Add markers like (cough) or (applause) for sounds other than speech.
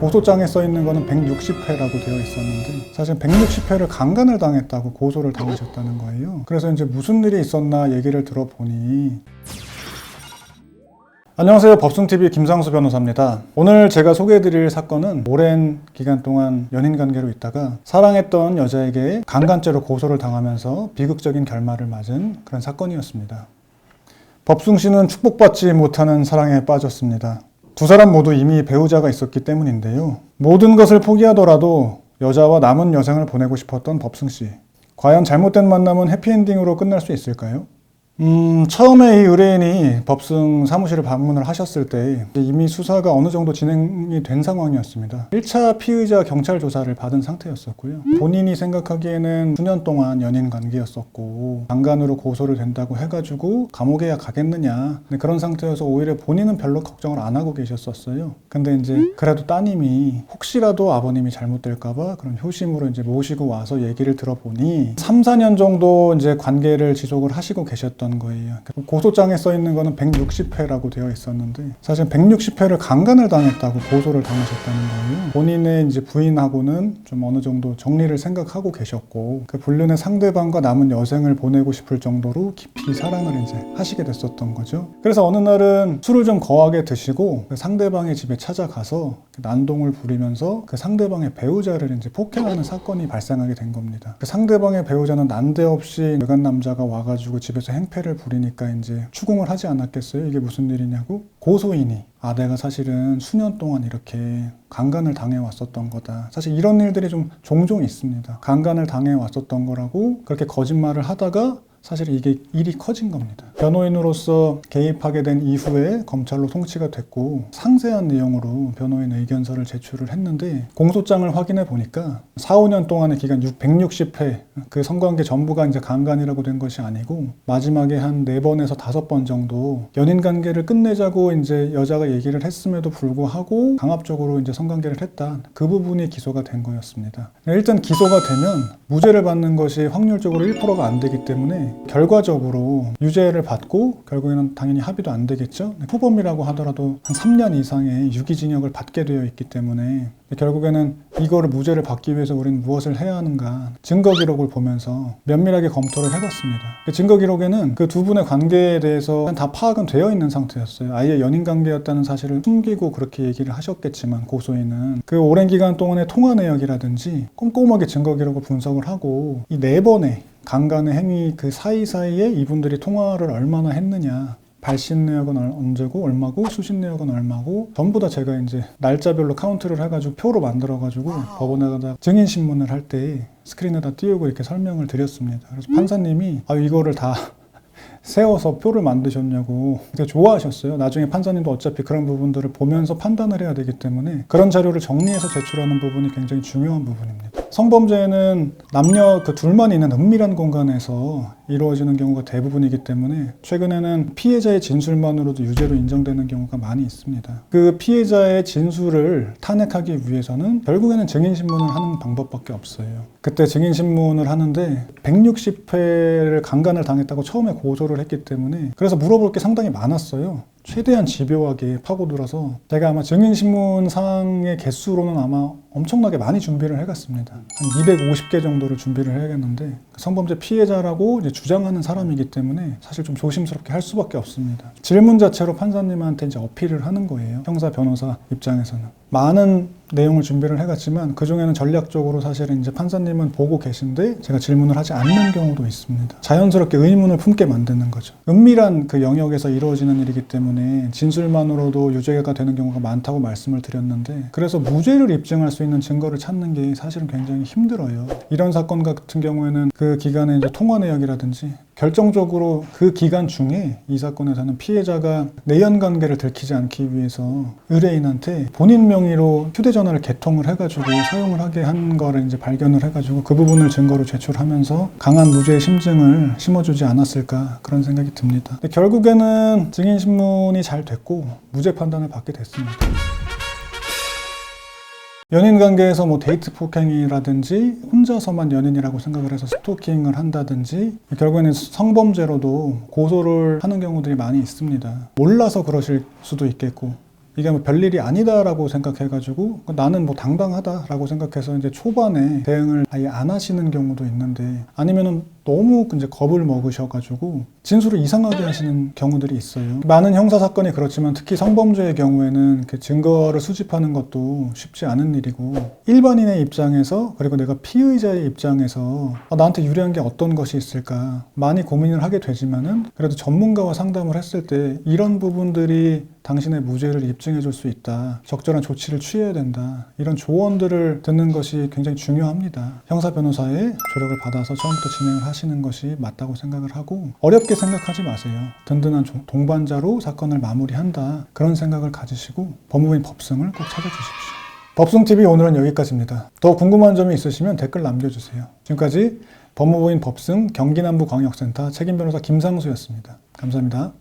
고소장에 써 있는 거는 160회라고 되어 있었는데 사실 160회를 강간을 당했다고 고소를 당하셨다는 거예요. 그래서 이제 무슨 일이 있었나 얘기를 들어보니 안녕하세요. 법승TV 김상수 변호사입니다. 오늘 제가 소개해드릴 사건은 오랜 기간 동안 연인 관계로 있다가 사랑했던 여자에게 강간죄로 고소를 당하면서 비극적인 결말을 맞은 그런 사건이었습니다. 법승 씨는 축복받지 못하는 사랑에 빠졌습니다. 두 사람 모두 이미 배우자가 있었기 때문인데요. 모든 것을 포기하더라도 여자와 남은 여생을 보내고 싶었던 법승 씨. 과연 잘못된 만남은 해피엔딩으로 끝날 수 있을까요? 음, 처음에 이 의뢰인이 법승 사무실을 방문을 하셨을 때 이미 수사가 어느 정도 진행이 된 상황이었습니다. 1차 피의자 경찰 조사를 받은 상태였었고요. 본인이 생각하기에는 수년 동안 연인 관계였었고 강간으로 고소를 된다고 해가지고 감옥에야 가겠느냐 그런 상태여서 오히려 본인은 별로 걱정을 안 하고 계셨었어요. 근데 이제 그래도 따님이 혹시라도 아버님이 잘못될까봐 그런 효심으로 이제 모시고 와서 얘기를 들어보니 3, 4년 정도 이제 관계를 지속을 하시고 계셨던 거예요. 고소장에 써 있는 거는 160회라고 되어 있었는데 사실 160회를 강간을 당했다고 고소를 당하셨다는 거예요. 본인의 이제 부인하고는 좀 어느 정도 정리를 생각하고 계셨고 그 불륜의 상대방과 남은 여생을 보내고 싶을 정도로 깊이 사랑을 이제 하시게 됐었던 거죠. 그래서 어느 날은 술을 좀 거하게 드시고 그 상대방의 집에 찾아가서 그 난동을 부리면서 그 상대방의 배우자를 이제 폭행하는 사건이 발생하게 된 겁니다. 그 상대방의 배우자는 난데없이 외간 남자가 와가지고 집에서 행패 를 부리니까 이제 추궁을 하지 않았겠어요? 이게 무슨 일이냐고? 고소인이 아 내가 사실은 수년 동안 이렇게 강간을 당해 왔었던 거다. 사실 이런 일들이 좀 종종 있습니다. 강간을 당해 왔었던 거라고 그렇게 거짓말을 하다가 사실 이게 일이 커진 겁니다. 변호인으로서 개입하게 된 이후에 검찰로 통치가 됐고 상세한 내용으로 변호인 의견서를 제출을 했는데 공소장을 확인해 보니까 4, 5년 동안의 기간 160회 그 성관계 전부가 이제 강간이라고 된 것이 아니고 마지막에 한 4번에서 5번 정도 연인 관계를 끝내자고 이제 여자가 얘기를 했음에도 불구하고 강압적으로 이제 성관계를 했다. 그 부분이 기소가 된 거였습니다. 일단 기소가 되면 무죄를 받는 것이 확률적으로 1%가 안 되기 때문에 결과적으로 유죄를 받고 결국에는 당연히 합의도 안 되겠죠. 후범이라고 하더라도 한 3년 이상의 유기징역을 받게 되어 있기 때문에 결국에는 이거를 무죄를 받기 위해서 우리는 무엇을 해야 하는가 증거 기록을 보면서 면밀하게 검토를 해봤습니다. 그 증거 기록에는 그 두 분의 관계에 대해서 다 파악은 되어 있는 상태였어요. 아예 연인 관계였다는 사실을 숨기고 그렇게 얘기를 하셨겠지만 고소인은 그 오랜 기간 동안의 통화 내역이라든지 꼼꼼하게 증거 기록을 분석을 하고 이 네 번의 강간의 행위 그 사이사이에 이분들이 통화를 얼마나 했느냐 발신 내역은 얼- 언제고 얼마고 수신 내역은 얼마고 전부 다 제가 이제 날짜별로 카운트를 해가지고 표로 만들어가지고 법원에다 증인 신문을 할 때 스크린에다 띄우고 이렇게 설명을 드렸습니다. 그래서 판사님이 아 이거를 다 (laughs) 세워서 표를 만드셨냐고 되게 좋아하셨어요. 나중에 판사님도 어차피 그런 부분들을 보면서 판단을 해야 되기 때문에 그런 자료를 정리해서 제출하는 부분이 굉장히 중요한 부분입니다. 성범죄는 남녀 그 둘만 있는 은밀한 공간에서 이루어지는 경우가 대부분이기 때문에 최근에는 피해자의 진술만으로도 유죄로 인정되는 경우가 많이 있습니다. 그 피해자의 진술을 탄핵하기 위해서는 결국에는 증인신문을 하는 방법밖에 없어요. 그때 증인신문을 하는데 160회를 강간을 당했다고 처음에 고소를 했기 때문에 그래서 물어볼 게 상당히 많았어요. 최대한 집요하게 파고들어서 제가 아마 증인신문 상의 개수로는 아마 엄청나게 많이 준비를 해갔습니다. 한 250개 정도를 준비를 해야겠는데 그 성범죄 피해자라고 이제 주장하는 사람이기 때문에 사실 좀 조심스럽게 할 수밖에 없습니다. 질문 자체로 판사님한테 이제 어필을 하는 거예요. 형사 변호사 입장에서는 많은 내용을 준비를 해갔지만 그 중에는 전략적으로 사실은 이제 판사님은 보고 계신데 제가 질문을 하지 않는 경우도 있습니다. 자연스럽게 의문을 품게 만드는 거죠. 은밀한 그 영역에서 이루어지는 일이기 때문에 진술만으로도 유죄가 되는 경우가 많다고 말씀을 드렸는데 그래서 무죄를 입증할 수 있는 증거를 찾는 게 사실은 굉장히 힘들어요. 이런 사건 같은 경우에는 그 기간에 이제 통화 내역이라든지 결정적으로 그 기간 중에 이 사건에서는 피해자가 내연 관계를 들키지 않기 위해서 의뢰인한테 본인 명의로 휴대전화를 개통을 해가지고 사용을 하게 한 거를 이제 발견을 해가지고 그 부분을 증거로 제출하면서 강한 무죄의 심증을 심어주지 않았을까 그런 생각이 듭니다. 근데 결국에는 증인 신문이 잘 됐고 무죄 판단을 받게 됐습니다. 연인 관계에서 뭐 데이트 폭행이라든지 혼자서만 연인이라고 생각을 해서 스토킹을 한다든지 결국에는 성범죄로도 고소를 하는 경우들이 많이 있습니다. 몰라서 그러실 수도 있겠고 이게 뭐 별일이 아니다라고 생각해가지고 나는 뭐 당당하다라고 생각해서 이제 초반에 대응을 아예 안 하시는 경우도 있는데 아니면은 너무 이제 겁을 먹으셔가지고 진술을 이상하게 하시는 경우들이 있어요. 많은 형사 사건이 그렇지만 특히 성범죄의 경우에는 증거를 수집하는 것도 쉽지 않은 일이고 일반인의 입장에서 그리고 내가 피의자의 입장에서 아, 나한테 유리한 게 어떤 것이 있을까 많이 고민을 하게 되지만은 그래도 전문가와 상담을 했을 때 이런 부분들이 당신의 무죄를 입증해 줄 수 있다. 적절한 조치를 취해야 된다. 이런 조언들을 듣는 것이 굉장히 중요합니다. 형사 변호사의 조력을 받아서 처음부터 진행을 하 시는 것이 맞다고 생각을 하고 어렵게 생각하지 마세요. 든든한 조- 동반자로 사건을 마무리한다. 그런 생각을 가지시고 법무부인 법승을 꼭 찾아주십시오. 법승TV 오늘은 여기까지입니다. 더 궁금한 점이 있으시면 댓글 남겨주세요. 지금까지 법무부인 법승 경기남부광역센터 책임변호사 김상수였습니다. 감사합니다.